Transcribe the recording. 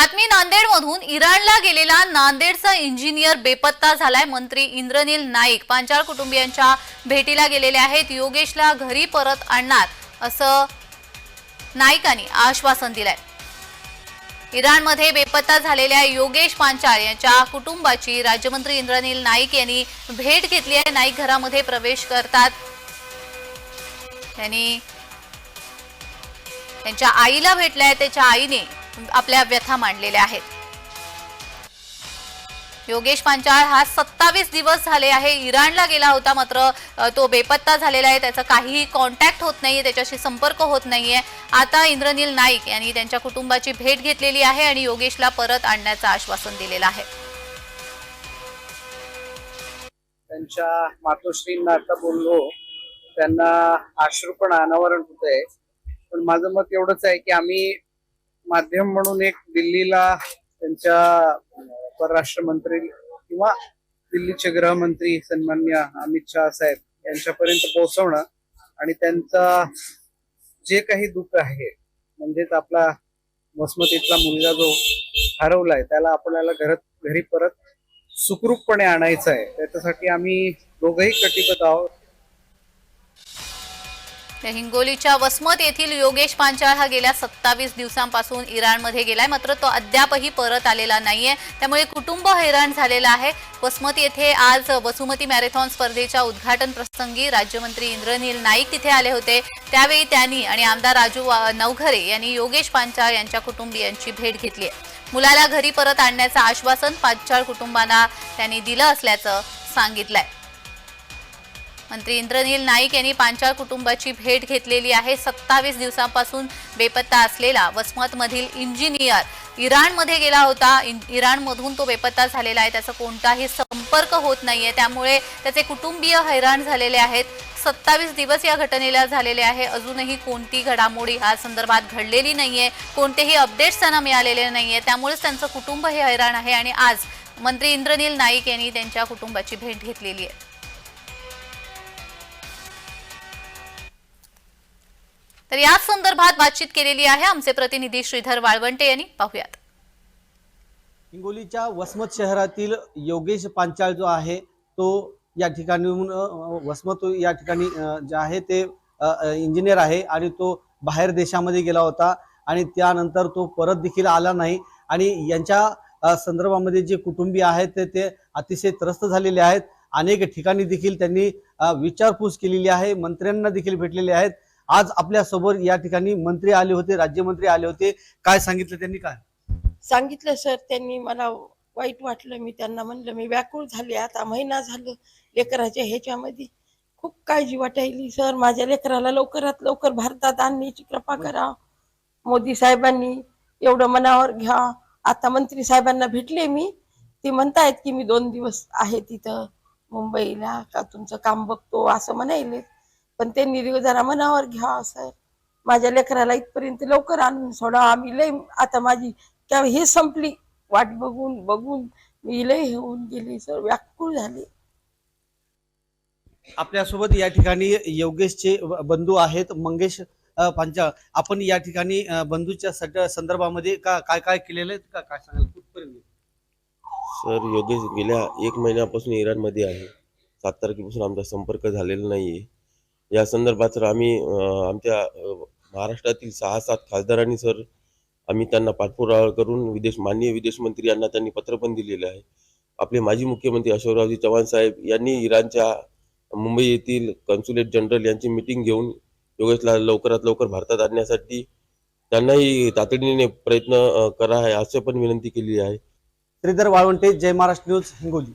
बातमी नांदेडमधून इराणला गेलेला नांदेडचा इंजिनियर बेपत्ता झालाय. मंत्री इंद्रनील नाईक पांचाळ कुटुंबियांच्या भेटीला गेलेले आहेत. योगेशला घरी परत आणणार असं नाईकांनी आश्वासन दिलंय. इराणमध्ये बेपत्ता झालेल्या योगेश पांचाळ यांच्या कुटुंबाची राज्यमंत्री इंद्रनील नाईक यांनी भेट घेतली आहे. नाईक घरामध्ये प्रवेश करतात. त्यांनी त्यांच्या आईला भेटलाय. त्याच्या आईने आपल्या व्यथा मांडलेल्या आहेत. योगेश पांचाळ हा सत्तावीस दिवस झाले आहे. इराणला गेला होता मात्र तो बेपत्ता झालेला आहे. त्याचा काहीही कॉन्टॅक्ट होत नाहीये. त्याच्याशी संपर्क होत नाहीये. आता इंद्रनील नाईक यांनी त्यांच्या कुटुंबाची भेट घेतलेली आहे आणि योगेशला परत आणण्याचं आश्वासन दिलेलं आहे. त्यांच्या मातोश्रींना आता बोललो. त्यांना आश्रू पण अनावरण होत आहे पण माझं मत एवढंच आहे की आम्ही माध्यम म्हणून एक दिल्लीला त्यांच्या परराष्ट्र मंत्री किंवा दिल्लीचे गृहमंत्री सन्मान्य अमित शहा साहेब यांच्यापर्यंत पोहोचवणं आणि त्यांचा जे काही दुःख आहे म्हणजेच आपला वसमतीतला मुलगा जो हरवलाय त्याला आपल्याला घरात घरी परत सुखरूपपणे आणायचं आहे त्याच्यासाठी आम्ही दोघंही कटिबद्ध आहोत. हिंगोलीच्या वसमत येथील योगेश पांचाळ हा गेल्या सत्तावीस दिवसांपासून इराणमध्ये गेलाय. मात्र तो अद्यापही परत आलेला नाहीये. त्यामुळे कुटुंब हैराण झालेलं आहे. वसमत येथे आज वसुमती मॅरेथॉन स्पर्धेच्या उद्घाटन प्रसंगी राज्यमंत्री इंद्रनील नाईक तिथे आले होते. त्यावेळी त्यांनी आणि आमदार राजू वा- नवघरे यांनी योगेश पांचाळ यांच्या कुटुंबियांची भेट घेतली. आहे मुलाला घरी परत आणण्याचं आश्वासन पांचाळ कुटुंबांना त्यांनी दिलं असल्याचं सांगितलंय. मंत्री इंद्रनील नाईक यांनी पांचाळ कुटुंबाची भेट घेतलेली आहे. सत्तावीस दिवसांपासून बेपत्ता असलेला वसमतमधील इंजिनियर इराणमध्ये गेला होता. इराणमधून तो बेपत्ता झालेला आहे. त्याचा कोणताही संपर्क होत नाहीये. त्यामुळे त्याचे कुटुंबीय हैराण झालेले आहेत. सत्तावीस दिवस या घटनेला झालेले आहे. अजूनही कोणती घडामोडी या संदर्भात घडलेली नाहीये. कोणतेही अपडेट्स त्यांना मिळालेले नाहीये. त्यामुळेच त्यांचं कुटुंब हे हैराण आहे आणि आज मंत्री इंद्रनील नाईक यांनी त्यांच्या कुटुंबाची भेट घेतलेली आहे. तर याच संदर्भात बातचीत केलेली आहे आमचे प्रतिनिधी श्रीधर वाळवंटे यांनी. पाहूयात. हिंगोलीच्या वसमत शहरातील योगेश पांचाळ जो आहे तो या ठिकाणीहून वसमत या ठिकाणी जे आहे ते इंजिनियर आहे आणि तो बाहेर देशामध्ये गेला होता आणि त्यानंतर तो परत देखील आला नाही आणि यांच्या संदर्भामध्ये जे कुटुंबीय आहेत ते ते अतिशय त्रस्त झालेले आहेत. अनेक ठिकाणी देखील त्यांनी विचारपूस केलेली आहे मंत्र्यांना देखील भेटलेले आहेत. आज आपल्यासोबत या ठिकाणी मंत्री आले होते राज्यमंत्री आले होते. काय सांगितलं त्यांनी काय? सांगितलं सर त्यांनी मला वाईट वाटलं. मी त्यांना म्हणलं मी व्याकुळ झाले. आता महिना झालं लेकराच्या ह्याच्यामध्ये. खूप काळजी वाटायली. सर माझ्या लेकराला लवकरात लवकर भारतात आणण्याची कृपा करा. मोदी साहेबांनी एवढं मनावर घ्या. आता मंत्री साहेबांना भेटले मी. ते म्हणतायत की मी दोन दिवस आहे तिथं मुंबईला. का तुमचं काम बघतो? असं म्हणायले पण त्यांनी जरा मनावर घ्या सर माझ्या लेकराला इथपर्यंत लवकर आणून सोडा. आम्ही लय आता माझी त्या हे संपली. वाट बघून बघून मी लय हे होऊन गेली सर व्याकुळ झाले. आपल्यासोबत या ठिकाणी योगेशचे बंधू आहेत. मंगेश अ, पांचाळ आपण या ठिकाणी बंधूच्या संदर्भामध्ये का काय काय केलेलं आहे? का काय सांगाल? कुठपर्यंत? सर योगेश गेल्या एक महिन्यापासून इराणमध्ये आहे. सात तारखेपासून आमचा संपर्क झालेला नाही आहे या संदर्भात सर आम्ही आमच्या महाराष्ट्रातील सहा सात खासदारांनी सर आम्ही त्यांना पाठपुरावा करून विदेश माननीय विदेश मंत्री यांना त्यांनी पत्र पण दिलेले आहे. आपले माजी मुख्यमंत्री अशोकरावजी चव्हाण साहेब यांनी इराणच्या मुंबई येथील कन्सुलेट जनरल यांची मिटिंग घेऊन योगेशला लवकरात लवकर भारतात आणण्यासाठी त्यांनाही तातडीने प्रयत्न करा आहे असं पण विनंती केली आहे. श्रीधर वाळवंटे जय महाराष्ट्र न्यूज हिंगोली.